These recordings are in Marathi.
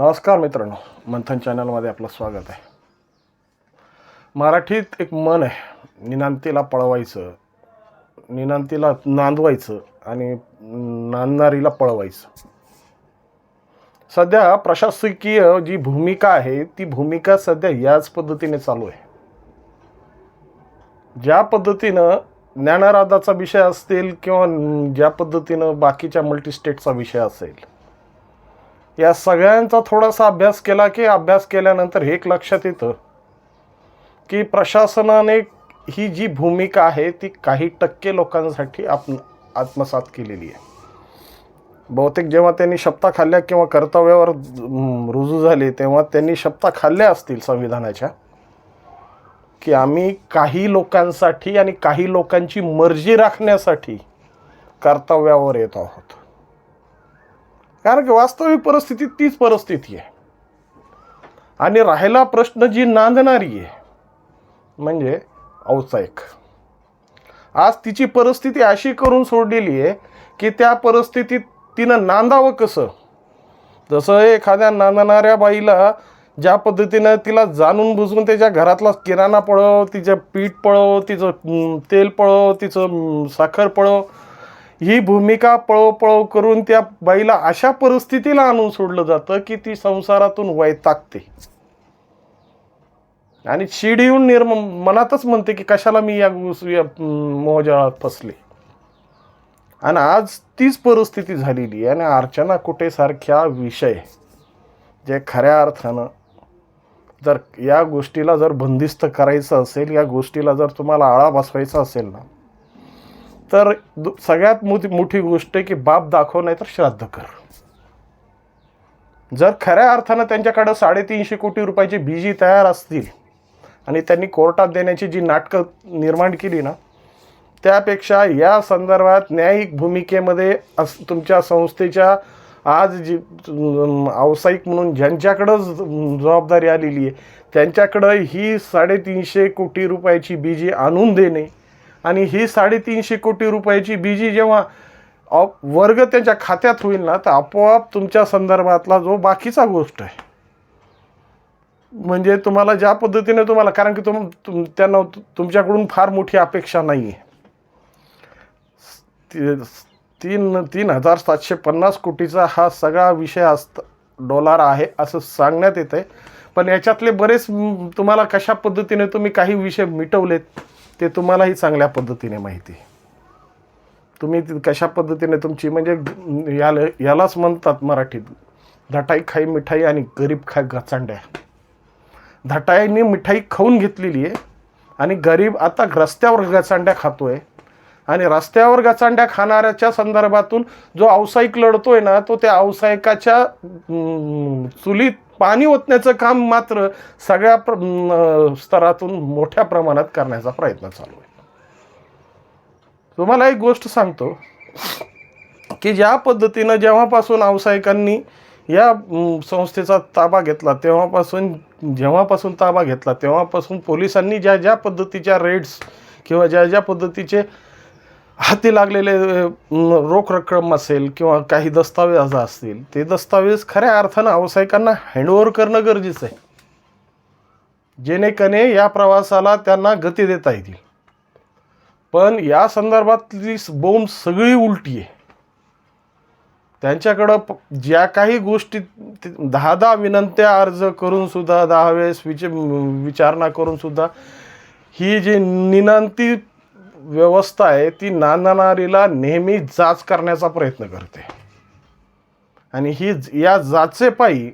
नमस्कार मित्रांनो मंथन चॅनलमध्ये आपलं स्वागत आहे. मराठीत एक मन आहे निनांतीला पळवायचं निनांतीला नांदवायचं आणि नांदणारीला पळवायचं. सध्या प्रशासकीय जी भूमिका आहे ती भूमिका सध्या याच पद्धतीने चालू आहे. ज्या पद्धतीनं ज्ञानाराधाचा विषय असतील किंवा ज्या पद्धतीनं बाकीच्या मल्टीस्टेटचा विषय असेल या सगळ्यांचा थोडासा अभ्यास केला की अभ्यास केल्यानंतर हे एक लक्षात येतं की प्रशासनाने ही जी भूमिका आहे ती काही टक्के लोकांसाठी आप आत्मसात केलेली आहे. बहुतेक जेव्हा त्यांनी शब्दा खाल्ल्या किंवा कर्तव्यावर रुजू झाले तेव्हा त्यांनी शब्दा खाल्ल्या असतील संविधानाच्या की आम्ही काही लोकांसाठी आणि काही लोकांची मर्जी राखण्यासाठी कर्तव्यावर येत आहोत. कारण की वास्तविक परिस्थिती तीच परिस्थिती आहे. आणि राहिला प्रश्न जी नांदणारी आहे म्हणजे औत्साहिक आज तिची परिस्थिती अशी करून सोडलेली आहे की त्या परिस्थितीत तिनं नांदावं कसं? जसं एखाद्या नांदणाऱ्या बाईला ज्या पद्धतीनं तिला जाणून बुजून त्याच्या घरातला किराणा पळव तिचं पीठ पळव तिचं तेल पळव तिचं साखर पळव ही भूमिका पळोपळो करून त्या बाईला अशा परिस्थितीला आणून सोडलं जातं की ती संसारातून वैतागते. आणि शिड येऊन निर्म मनातच म्हणते की कशाला मी या मोहजाळात फसले. आणि आज तीच परिस्थिती झालेली आहे आणि अर्चना कुटेसारख्या विषय जे खऱ्या अर्थानं जर या गोष्टीला जर बंदिस्त करायचं असेल या गोष्टीला जर तुम्हाला आळा बसवायचा असेल ना तर दु- सगळ्यात मोठी मोठी गोष्ट आहे की बाप दाखव नाही तर श्राद्ध कर. जर खऱ्या अर्थानं त्यांच्याकडं साडेतीनशे कोटी रुपयाची बीजी तयार असतील आणि त्यांनी कोर्टात देण्याची जी नाटकं निर्माण केली ना त्यापेक्षा या संदर्भात न्यायिक भूमिकेमध्ये अस तुमच्या संस्थेच्या आज जी व्यावसायिक म्हणून ज्यांच्याकडं जबाबदारी आलेली आहे त्यांच्याकडं ही साडेतीनशे कोटी रुपयाची बीजी आणून देणे आणि ही साडेतीनशे कोटी रुपयाची बीजी जेव्हा ऑप- वर्ग त्यांच्या खात्यात होईल ना तर आपोआप तुमच्या संदर्भातला जो बाकीचा गोष्ट आहे म्हणजे तुम्हाला ज्या पद्धतीने तुम्हाला कारण की तुम तुम त्यांना तुमच्याकडून फार मोठी अपेक्षा नाही आहे ती- तीन तीन हजार सातशे पन्नास कोटीचा हा सगळा विषय असत डॉलर आहे असं सांगण्यात येतं आहे पण याच्यातले बरेच तुम्हाला कशा पद्धतीने तुम्ही काही विषय मिटवलेत ते तुम्हालाही चांगल्या पद्धतीने माहिती. आहे तुम्ही कशा पद्धतीने तुमची म्हणजे याला यालाच म्हणतात मराठीत धटाई खाई मिठाई आणि गरीब खाय गचांड्या धटाईने मिठाई खाऊन घेतलेली आहे आणि गरीब आता रस्त्यावर गचांड्या आहे आणि रस्त्यावर गचांड्या खाणाऱ्याच्या संदर्भातून जो व्यावसायिक आहे ना तो त्या व्यावसायिकाच्या चुलीत पाणी ओतण्याचं काम मात्र सगळ्या प्र स्तरातून मोठ्या प्रमाणात करण्याचा प्रयत्न चालू आहे. तुम्हाला एक गोष्ट सांगतो की ज्या पद्धतीनं जेव्हापासून व्यावसायिकांनी या संस्थेचा ताबा घेतला तेव्हापासून जेव्हापासून ताबा घेतला तेव्हापासून पोलिसांनी ज्या ज्या पद्धतीच्या रेड्स किंवा ज्या ज्या पद्धतीचे हाती लागलेले रोख रक्कम असेल किंवा काही दस्तावेज असतील ते दस्तावेज खऱ्या अर्थानं व्यावसायिकांना हँडओव्हर करणं गरजेचं आहे. जेणेकने या प्रवासाला त्यांना गती देता येतील. पण या संदर्भातली बोंब सगळी उलटी आहे. त्यांच्याकडं ज्या काही गोष्टी दहा दहा विनंत्या अर्ज करून सुद्धा दहा वेळेस विच विचारणा करून सुद्धा ही जी निनांती व्यवस्था आहे ती नांदणारीला नेहमी जाच करण्याचा प्रयत्न करते. आणि ही या जाचेपायी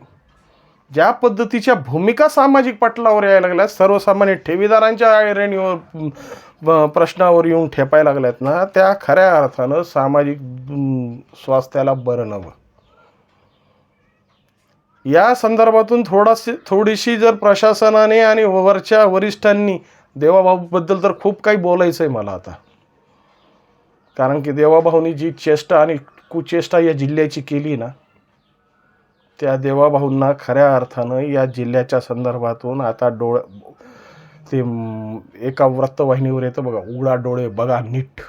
ज्या पद्धतीच्या भूमिका सामाजिक पटलावर यायला लागल्या सर्वसामान्य ठेवीदारांच्या ऐरणीवर प्रश्नावर येऊन ठेपायला लागल्यात ना त्या खऱ्या अर्थानं सामाजिक स्वास्थ्याला बरं नवं या संदर्भातून थोडाशी थोडीशी जर प्रशासनाने आणि वरच्या वरिष्ठांनी देवाभाऊबद्दल तर खूप काही बोलायचं आहे मला आता. कारण की देवाभाऊनी जी चेष्टा आणि कुचेष्टा या जिल्ह्याची केली ना त्या देवाभाऊंना खऱ्या अर्थानं या जिल्ह्याच्या संदर्भातून आता डोळ ते एका वृत्तवाहिनीवर येतं बघा उघडा डोळे बघा नीट.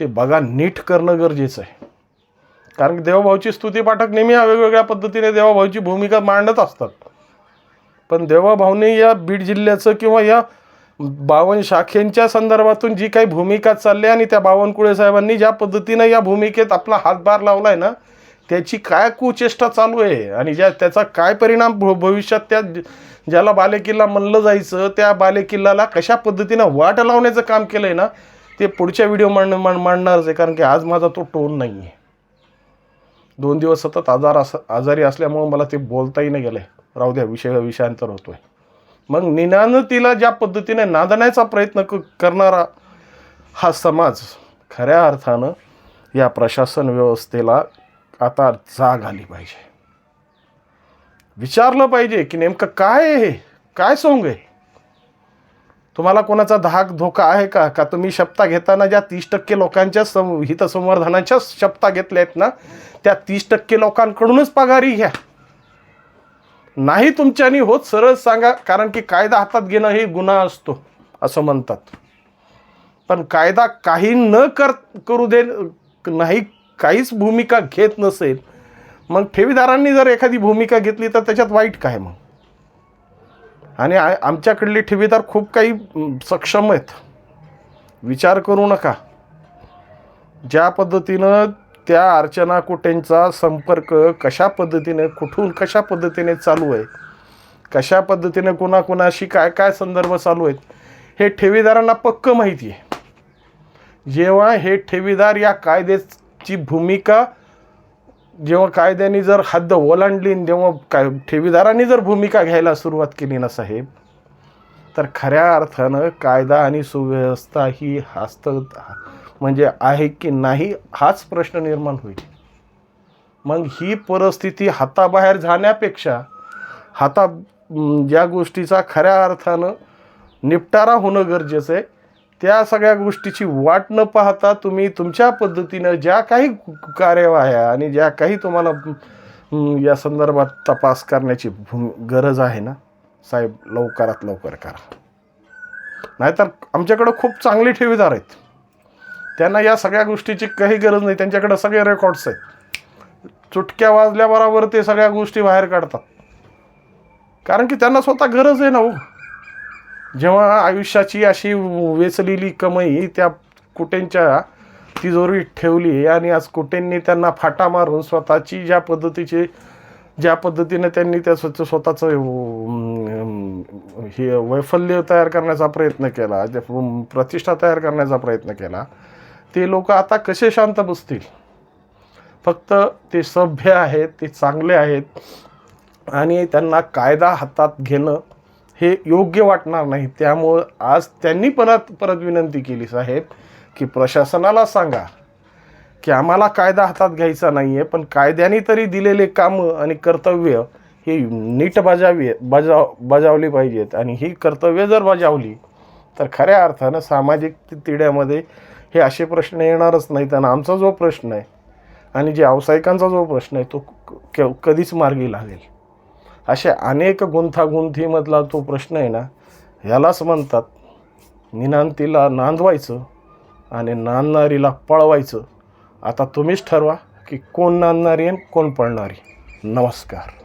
ते बघा नीट करणं गरजेचं आहे. कारण की देवाभाऊची स्तुती पाठक नेहमी वेगवेगळ्या पद्धतीने देवाभाऊची भूमिका मांडत असतात. पण देवाभाऊने या बीड जिल्ह्याचं किंवा या बावन शाखेंच्या संदर्भातून जी काही भूमिका चालली आणि त्या बावनकुळे साहेबांनी ज्या पद्धतीनं या भूमिकेत आपला हातभार लावला आहे ना त्याची काय कुचेष्टा चालू आहे? आणि ज्या त्याचा काय परिणाम भविष्यात त्या ज्याला बालेकिल्ला म्हणलं जायचं त्या बालेकिल्ल्याला कशा पद्धतीनं वाट लावण्याचं काम केलं आहे ना ते पुढच्या व्हिडिओ मांड मांड मांडणारच आहे कारण की आज माझा तो टोन नाही आहे दोन दिवस सतत आजार अस आजारी असल्यामुळं मला ते बोलताही नाही गेलं आहे राहू द्या विषय विषयांतर होतोय. मग निनानं तिला ज्या पद्धतीने नांदण्याचा प्रयत्न क करणारा हा समाज खऱ्या अर्थानं या प्रशासन व्यवस्थेला आता जाग आली पाहिजे. विचारलं पाहिजे की नेमकं काय आहे हे? काय सोंग आहे? तुम्हाला कोणाचा धाक धोका आहे का? का तुम्ही शपथा घेताना ज्या तीस टक्के लोकांच्या सं हितसंवर्धनाच्या शपथा घेतल्या आहेत ना त्या तीस टक्के लोकांकडूनच पगारी घ्या. नाही तुमच्यानी होत सरळ सांगा कारण की कायदा हातात घेणं हे गुन्हा असतो असं म्हणतात. पण कायदा काही न कर करू दे नाही काहीच भूमिका घेत नसेल मग ठेवीदारांनी जर एखादी भूमिका घेतली तर त्याच्यात वाईट काय मग? आणि आमच्याकडले ठेवीदार खूप काही सक्षम आहेत. विचार करू नका. ज्या पद्धतीनं त्या अर्चना कुटेंचा संपर्क कशा पद्धतीने कुठून कशा पद्धतीने चालू आहे? कशा पद्धतीने कुणाकुणाशी काय काय संदर्भ चालू आहेत? हे ठेवीदारांना पक्क माहिती आहे. जेव्हा हे ठेवीदार या कायद्याची भूमिका जेव्हा कायद्याने जर हद्द ओलांडली जेव्हा काय ठेवीदारांनी जर भूमिका घ्यायला सुरुवात केली ना साहेब तर खऱ्या अर्थानं कायदा आणि सुव्यवस्था ही हस्त म्हणजे आहे की नाही हाच प्रश्न निर्माण होईल. मग ही परिस्थिती हाताबाहेर जाण्यापेक्षा हाता ज्या गोष्टीचा खऱ्या अर्थानं निपटारा होणं गरजेचं आहे त्या सगळ्या गोष्टीची वाट न पाहता तुम्ही तुमच्या पद्धतीनं ज्या काही कार्यवाह्या आणि ज्या काही तुम्हाला या संदर्भात तपास करण्याची भूम गरज आहे ना साहेब लवकरात लवकर करा. नाहीतर आमच्याकडं खूप चांगले ठेवीदार आहेत. त्यांना या सगळ्या गोष्टीची काही गरज नाही. त्यांच्याकडे सगळे रेकॉर्ड्स आहेत. चुटक्या वाजल्याबरोबर ते सगळ्या गोष्टी बाहेर काढतात. कारण की त्यांना स्वतः गरज आहे ना हो. जेव्हा आयुष्याची अशी वेचलेली कमाई त्या कुटेंच्या तिजोरीत ठेवली आणि आज कुटेंनी त्यांना फाटा मारून स्वतःची ज्या पद्धतीची ज्या पद्धतीने त्यांनी त्या स्वतः स्वतःचं हे वैफल्य तयार करण्याचा प्रयत्न केला प्रतिष्ठा तयार करण्याचा प्रयत्न केला ते लोक आता कसे शांत बसतील? फक्त ते सभ्य आहेत ते चांगले आहेत आणि त्यांना कायदा हातात घेणं हे योग्य वाटणार नाही. त्यामुळं आज त्यांनी परत परत विनंती केली साहेब की प्रशासनाला सांगा की आम्हाला कायदा हातात घ्यायचा नाही आहे पण कायद्याने तरी दिलेले कामं आणि कर्तव्य हे नीट बजावी बजाव बजावली पाहिजेत. आणि ही कर्तव्य जर बजावली तर खऱ्या अर्थानं सामाजिक तिड्यामध्ये हे असे प्रश्न येणारच नाहीत. आणि आमचा जो प्रश्न आहे आणि जे व्यावसायिकांचा जो प्रश्न आहे तो क- कधीच मार्गी लागेल. अशा अनेक गुंथागुंथीमधला तो प्रश्न आहे ना यालाच म्हणतात निनांतीला नांदवायचं आणि नांदणारीला पळवायचं. आता तुम्हीच ठरवा की कोण नांदणारी आणि कोण पळणारी. नमस्कार.